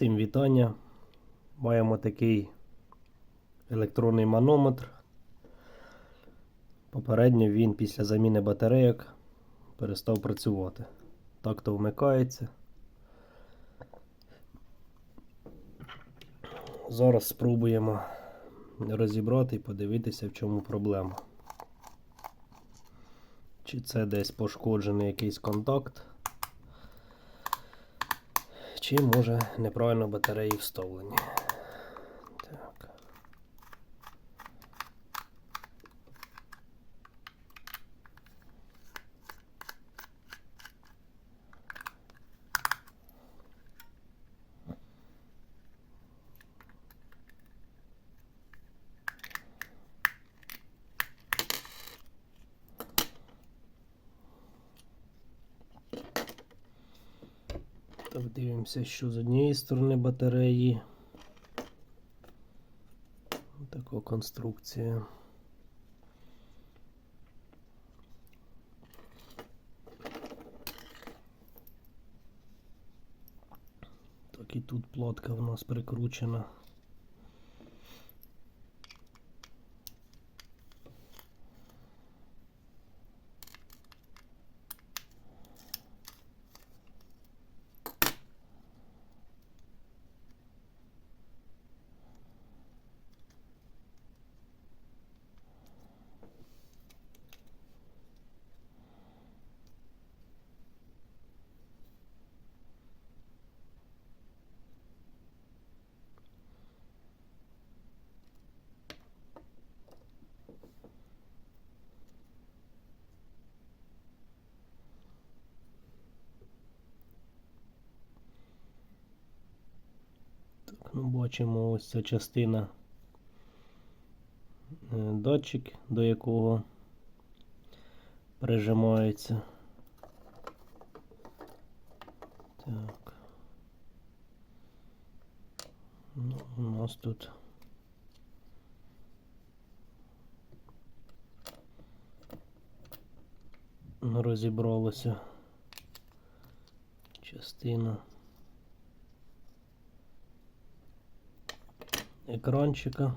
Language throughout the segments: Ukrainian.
Всім вітання. Маємо такий електронний манометр. Попередньо він після заміни батарейок перестав працювати. Так то вмикається. Зараз спробуємо розібрати і подивитися, в чому проблема. Чи це десь пошкоджений якийсь контакт, чи може неправильно батареї вставлені. Так. Так, дивимося, що з однієї сторони батареї. Така конструкція. Так і тут платка в нас прикручена. Так, ну бачимо ось ця частина е, датчик, до якого прижимається. Так. Ну, у нас тут розібралася частина. Екранчика.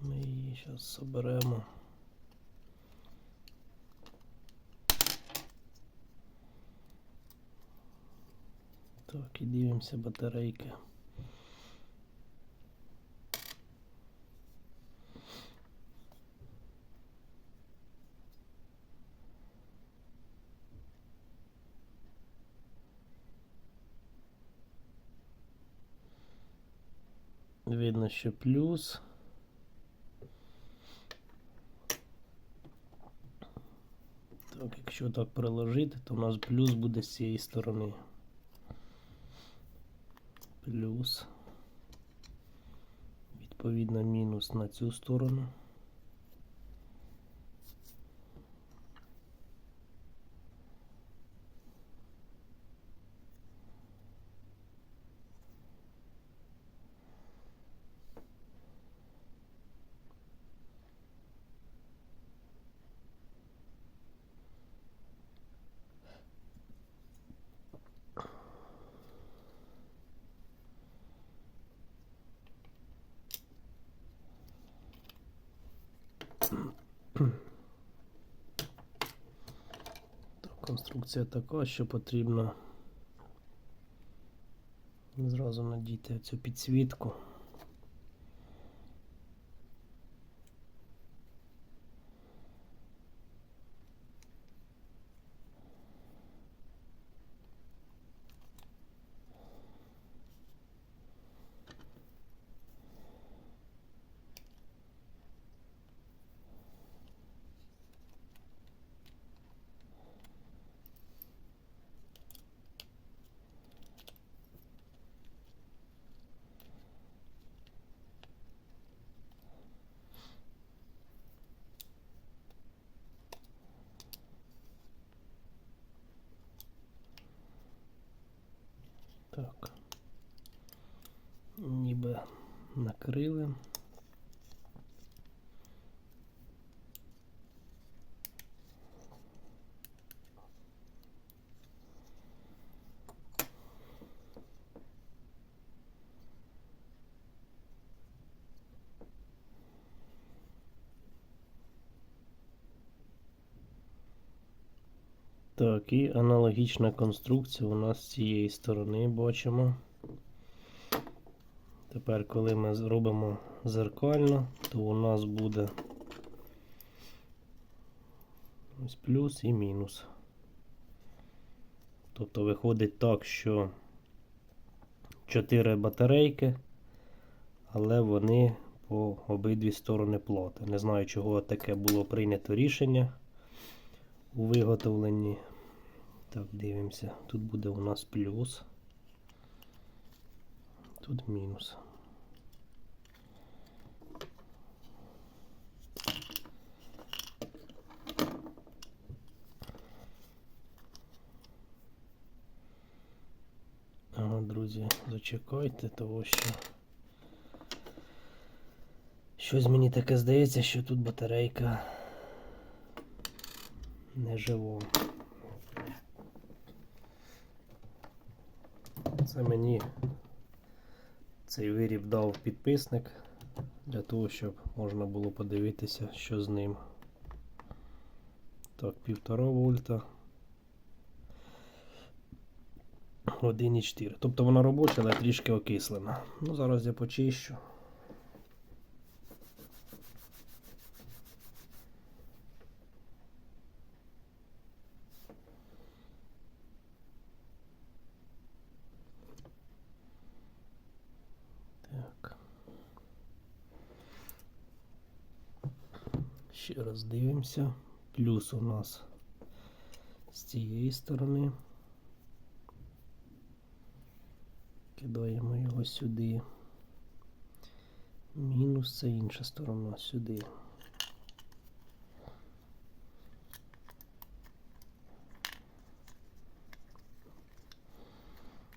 Ми її зараз соберемо. Так, і дивимося батарейки. Що плюс. Так, якщо так приложити, то у нас плюс буде з цієї сторони. Плюс. Відповідно, мінус на цю сторону. Конструкція така, що потрібно зразу надіти цю підсвітку. Так. Ніби накрили. Так, і аналогічна конструкція у нас з цієї сторони бачимо. Тепер, коли ми зробимо зеркально, то у нас буде ось плюс і мінус. Тобто виходить так, що 4 батарейки, але вони по обидві сторони плати. Не знаю, чого таке було прийнято рішення у виготовленні. Так, дивимося. Тут буде у нас плюс. Тут мінус. Ага, друзі, зачекайте, того що. Щось мені таке здається, що тут батарейка не жива. Це мені цей виріб дав підписник для того, щоб можна було подивитися, що з ним. Так, 1,5 вольта. 1,4. Тобто вона робоча, але трішки окислена. Ну, зараз я почищу. Так. Ще раз дивимося. Плюс у нас з цієї сторони. Кидаємо його сюди. Мінус це інша сторона сюди.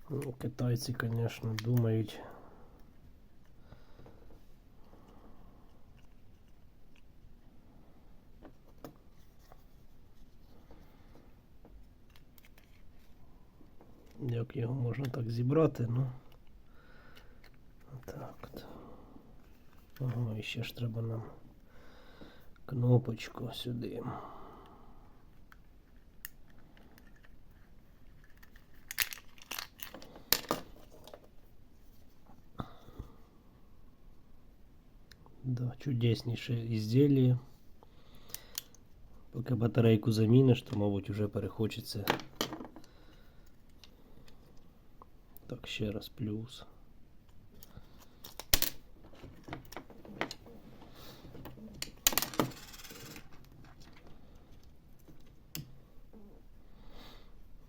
Ну, китайці, звісно, думають. Як його можна так зібрати, ну. Так от. Ага, і ще ж треба нам кнопочку сюди. Да, чудесніше ізділля. Поки батарейку заміниш, то, мабуть, вже перехочеться. Так, ще раз плюс.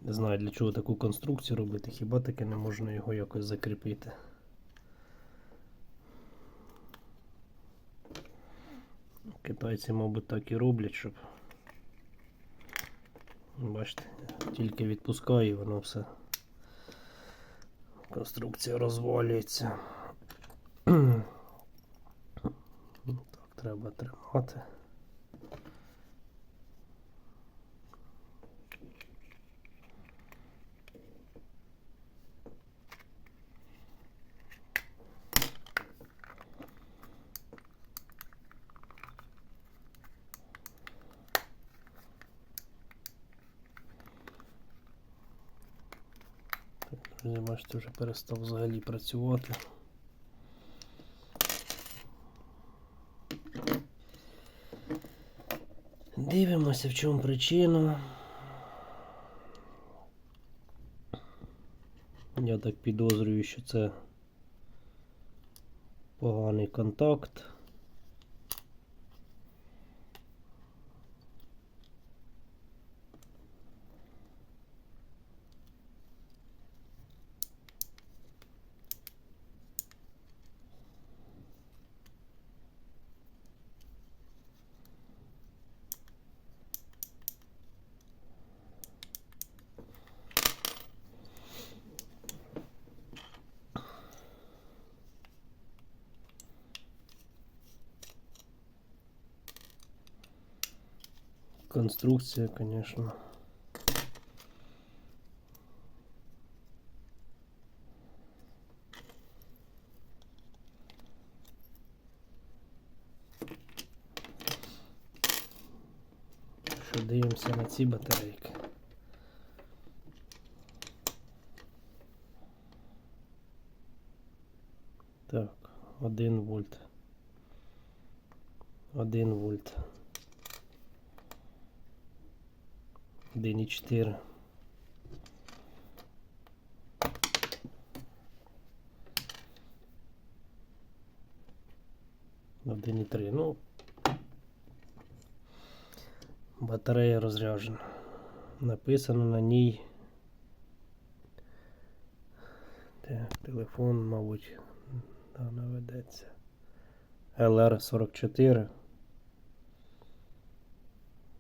Не знаю для чого таку конструкцію робити, хіба таки не можна його якось закріпити. Китайці, мабуть, так і роблять, щоб бачите, тільки відпускаю і воно все. Конструкція розвалюється. Так, треба тримати. Друзі, бачите, вже перестав взагалі працювати. Дивимося, в чому причина. Я так підозрюю, що це поганий контакт. Конструкция, конечно, Що дивимося на ці батарейки? Так, один вольт. Один вольт. 1,4. Один і три. Ну, батарея розряджена. Написано на ній. Так, телефон, мабуть, да, наведеться. LR44.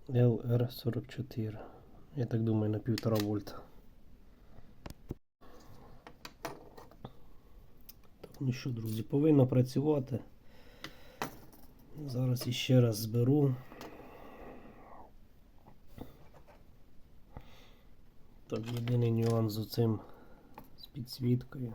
LR44. Я так думаю, на півтора вольта. Так, ну що, друзі, повинно працювати. Зараз іще раз зберу. Так, єдиний нюанс з цим з підсвіткою.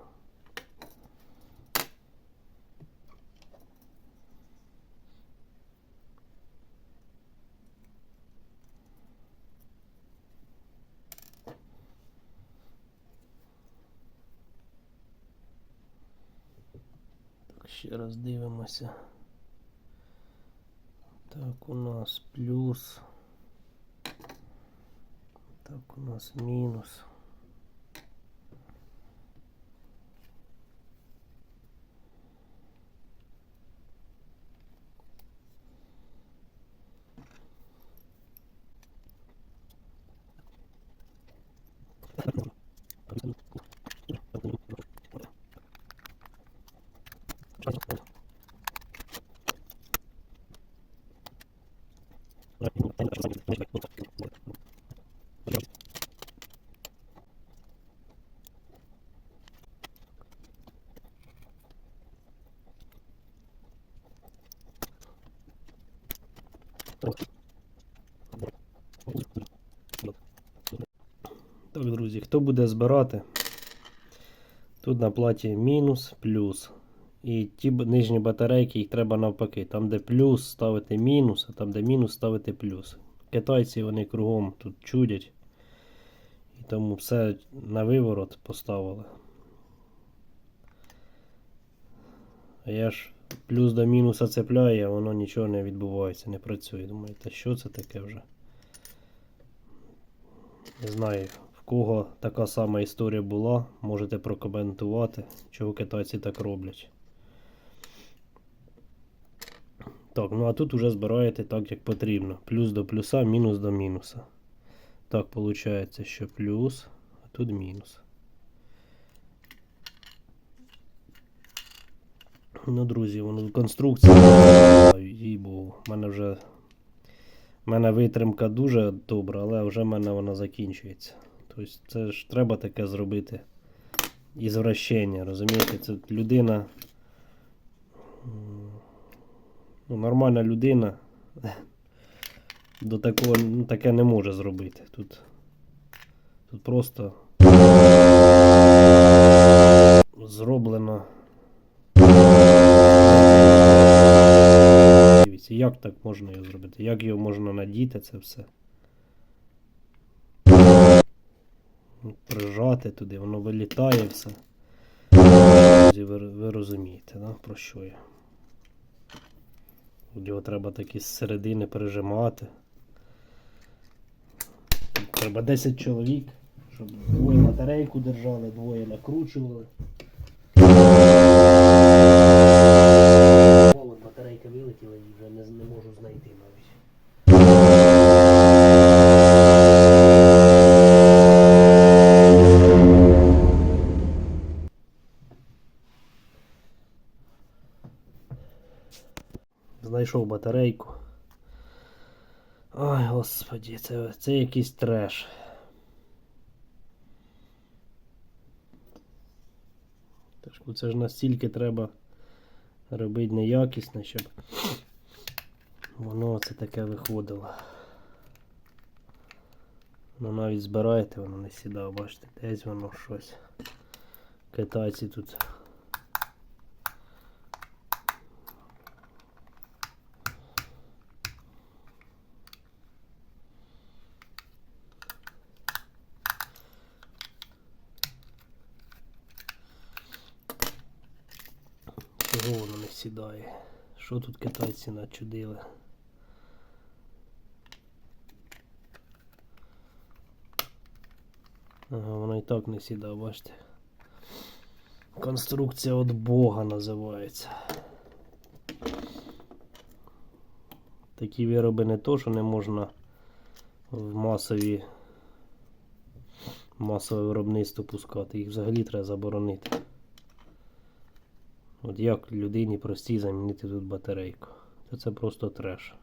Ще раз дивимося. Так, у нас плюс. Так, у нас мінус. Так, друзі, хто буде збирати? Тут на платі мінус, плюс. І ті нижні батарейки їх треба навпаки. Там, де плюс ставити мінус, а там, де мінус ставити плюс. Китайці вони кругом тут чудять. І тому все на виворот поставили. А я ж плюс до мінуса цепляю, а воно нічого не відбувається, не працює. Думаю, та що це таке вже? Не знаю, в кого така сама історія була, можете прокоментувати, чого китайці так роблять. Так, ну а тут уже збираєте так, як потрібно. Плюс до плюса, мінус до мінуса. Так, виходить, що плюс, а тут мінус. Ну, друзі, воно конструкція. Їй богу, в мене вже. У мене витримка дуже добра, але вже в мене вона закінчується. Тобто це ж треба таке зробити. Ізвращення, розумієте? Це людина. Ну, нормальна людина до такого ну, таке не може зробити. Тут, тут просто зроблено. Дивіться, як так можна його зробити? Як його можна надіти це все? Ну, Прижати туди, воно вилітає все. Ви, ви розумієте, да? про що я? Його треба такі з середини пережимати. Треба 10 чоловік, щоб двоє батарейку держали, двоє накручували. Батарейка вилетіла і вже не, не можу знайти навіть. Знайшов батарейку. Ой, господі, це, це якийсь треш. Ну, це ж настільки треба робити неякісно, щоб воно це таке виходило. Ну навіть збираєте, воно не сідає, бачите, десь воно щось. Китайці тут. Сідає. Що тут китайці начудили? Ага, воно і так не сідає, бачите. Конструкція від Бога називається. Такі вироби не то, що не можна в масові масове виробництво пускати. Їх взагалі треба заборонити. От як людині простій замінити тут батарейку. Та це просто. Треш.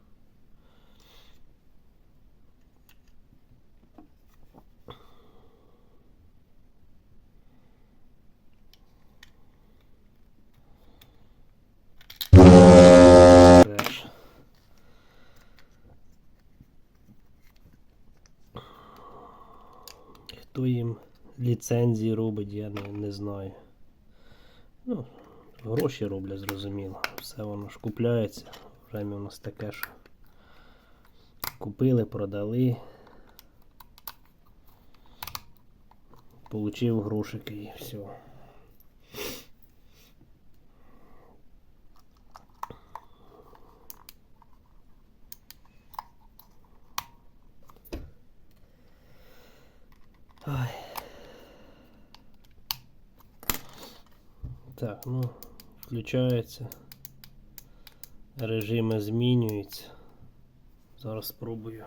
Хто їм ліцензії робить, я не, не знаю. Ну, гроші роблять, зрозуміло. Все воно ж купляється. Время у нас таке, що купили, продали. Получив грошики і все. Так, ну, включається. Режими змінюються. Зараз спробую.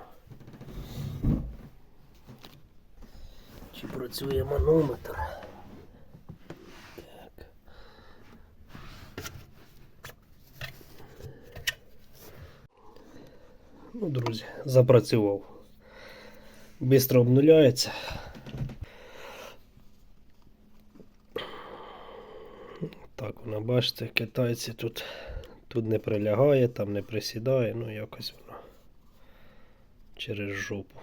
Чи працює манометр? Так. Ну, друзі, запрацював. Бистро обнуляється. Так, бачите, китайці тут, тут не прилягає, там не присідає, ну якось воно через жопу.